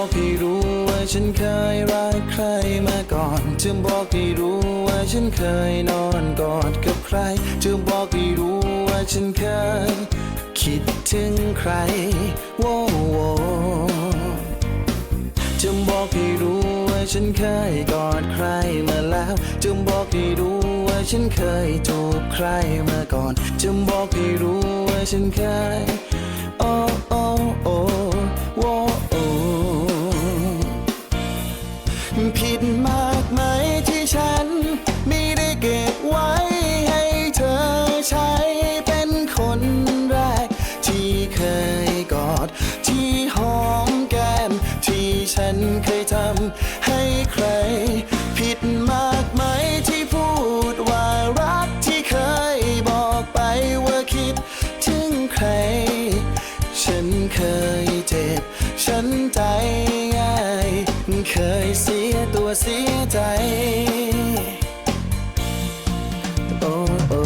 จะบอกให้รู้ว่าฉันเคยรักใครมาก่อนจะบอกให้รู้ว่าฉันเคยนอนกอดกับใครจะบอกให้รู้ว่าฉันเคย คิดถึงใครโว้โวจะบอกให้รู้ว่าฉันเคยกอดใครมาแล้วจะบอกให้รู้ว่าฉันเคยจูบใครมาก่อนจะบอกให้รู้ว่าฉันเคยโอ้โอ้โอ้ ผิดมา โอ้โอ้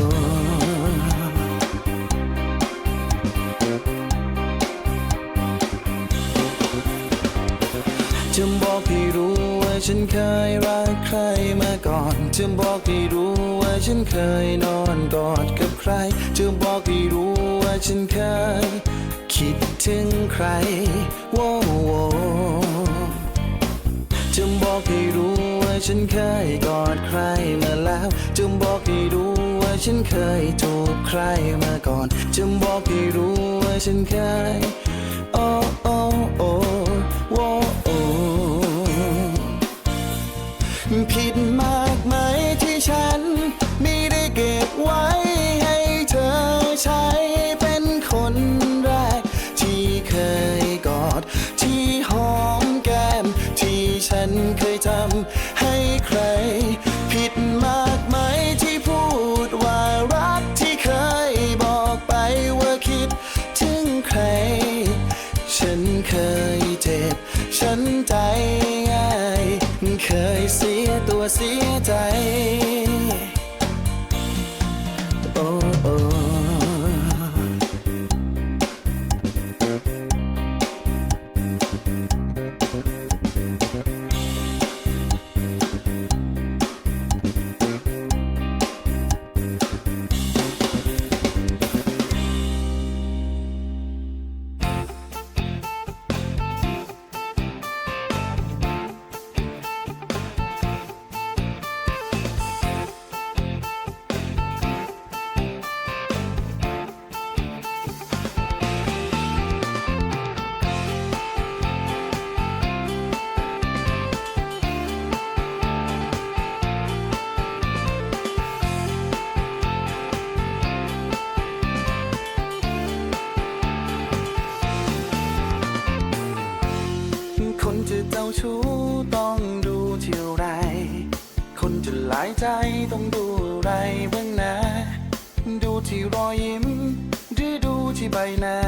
จะบอกให้รู้ว่าฉันเคยรักใครมาก่อนจะบอกให้รู้ว่าฉันเคยนอนกอดกับใครจะบอกให้รู้ว่าฉันเคยคิดถึงใครโว้โวจะบอกให้รู้ ฉันเคยกอดใครมาแล้วจะบอกให้รู้ว่าฉันเคยจูบใครมาก่อนจะบอกให้รู้ว่าฉันเคย ชู้ต้องดูเที่ยวไร คนจะหลายใจต้องดูอะไรบ้างนะ ดูที่รอยยิ้ม หรือดูที่ใบหน้า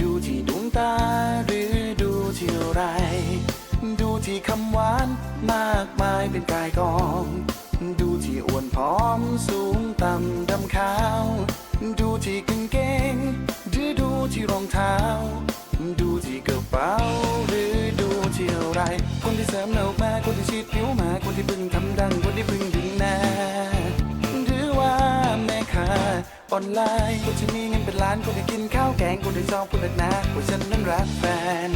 ดูที่ดวงตาหรือดูที่อะไร ดูที่คำหวานมากมายเป็นกายกอง ดูที่อ้วนผอมสูงต่ำดำขาว ดูที่กางเกงหรือดูที่รองเท้า ดู ออนไลน์คนที่มีเงินเป็นล้านคนที่กินข้าวแกงคนที่ชอบคนเล็กนะว่าฉันนั้นรักแฟน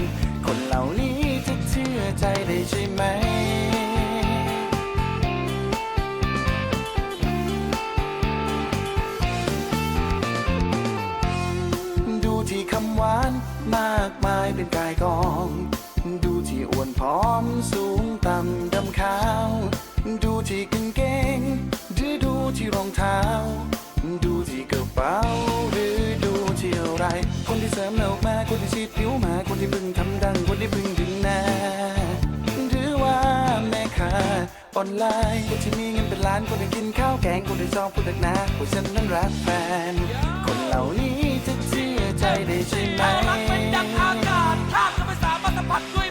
คนเหล่านี้จะเชื่อใจได้ใช่ไหมดูที่คำหวานมากมายเป็นกายกอง ดูที่อ้วนผอมสูงต่ำดำขาว ดูที่กางเกงหรือดูที่รองเท้า ดูที่ เป๋าหรือดูเที่อะไร คนที่เสริมหน้าอกมา คนที่ฉีดผิวมา คนที่เพึ่งทำดัง คนที่เพึ่งดึงหน้าหรือว่าแม่ค้าออนไลน์ คนที่มีเงินเป็นล้าน คนที่กินข้าวแกง คนที่ชอบพูดหนักๆว่าฉันนั้นรักแฟน คนเหล่านี้จะเชื่อใจได้ใช่ไหมถ้ารักเป็นดังอากาศถ้าจะไม่สามารถสัมผัสด้วย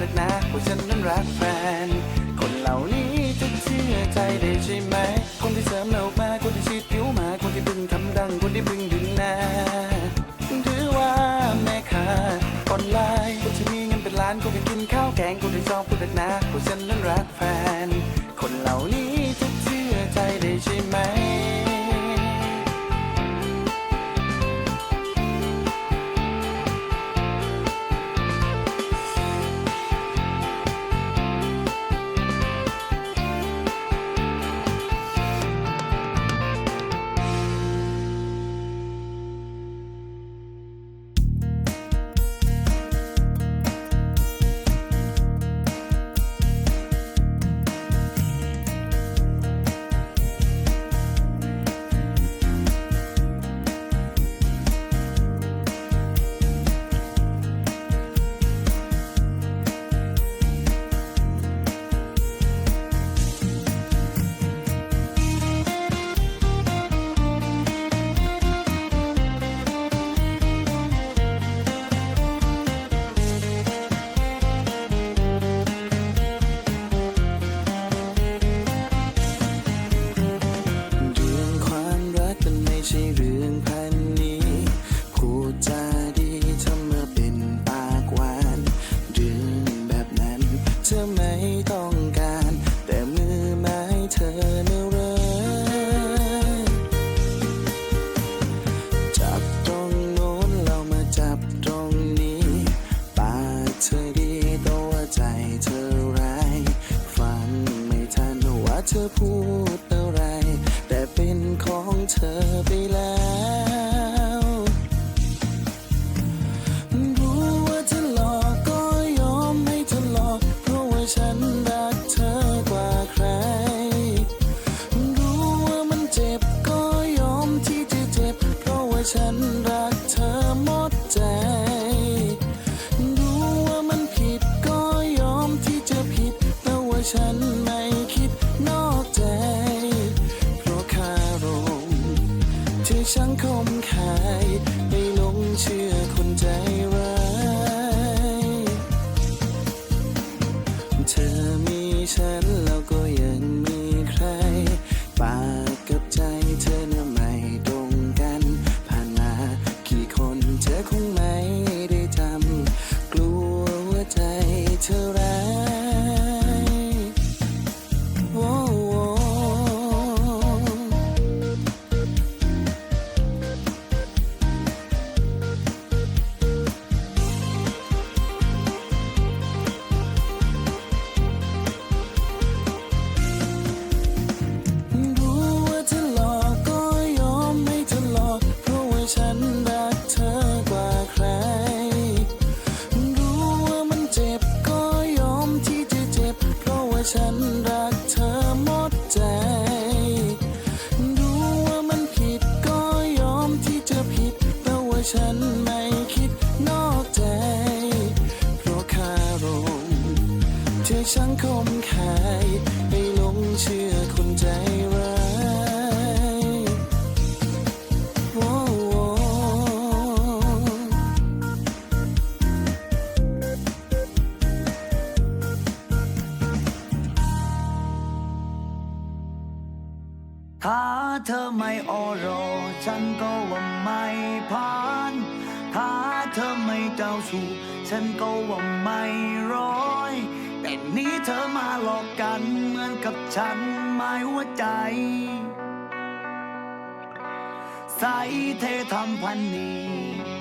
นักหนาว่าฉันนั้นรักแฟน คนเหล่านี้จะเชื่อใจได้ใช่ไหม คนที่เสริมเรามา คนที่ชีดผิวมา คนที่บึงทำดัง คนที่บึงด ธอพูดอะไร แต่เป็นของเธอไปแล้ว நன்றா ถ้าเธอไม่โอโร ฉันก็ว่าไม่ผ่าน ถ้าเธอไม่เจ้าชู้ฉันก็ว่าไม่ร้อย แต่นี้เธอมาหลอกกันเหมือนกับฉันไม่หัวใจ ใส่เธอทำพันนี้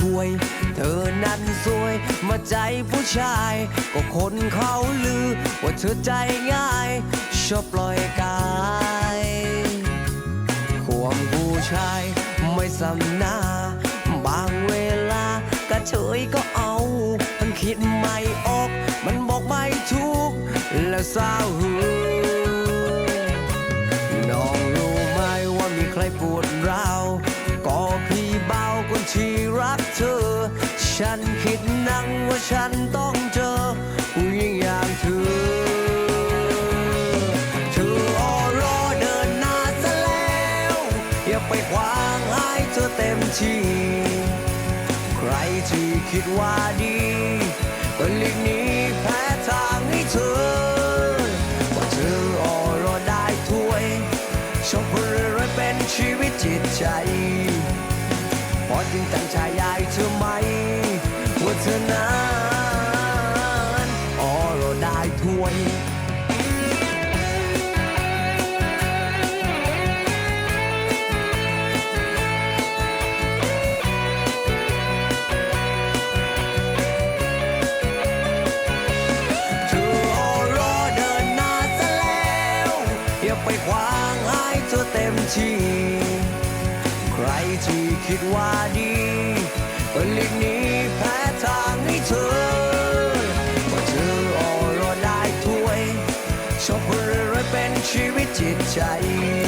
ถวย เธอนั้นสวยมาใจผู้ชาย ก็คนเขาลือ ว่าเธอใจง่าย ชอบปล่อยกายขวงผู้ชายไม่สำนาบางเวลากระเฉยก็เอามันคิดไม่ออก มันบอกไม่ถูกและวเศร้าหือ ฉันคิดนั่งว่าฉันต้องเจอผู้หญิงอย่างเธอเธอรอเดินหน้าซะแล้ว อย่าไปวางให้เธอเต็มที่ใครที่คิดว่าดีก็ลีกนี้แพ้ทางให้เธอว่าเธอออรอได้ถ้วยชมพูรวยเป็นชีวิตจิตใจพอจริงตั้งชายายเธอไหม ว่าเธอนั้นออรอได้ถ้วยไปขวางให้เธเต็มที่ ใครที่คิดว่าดี noite aí.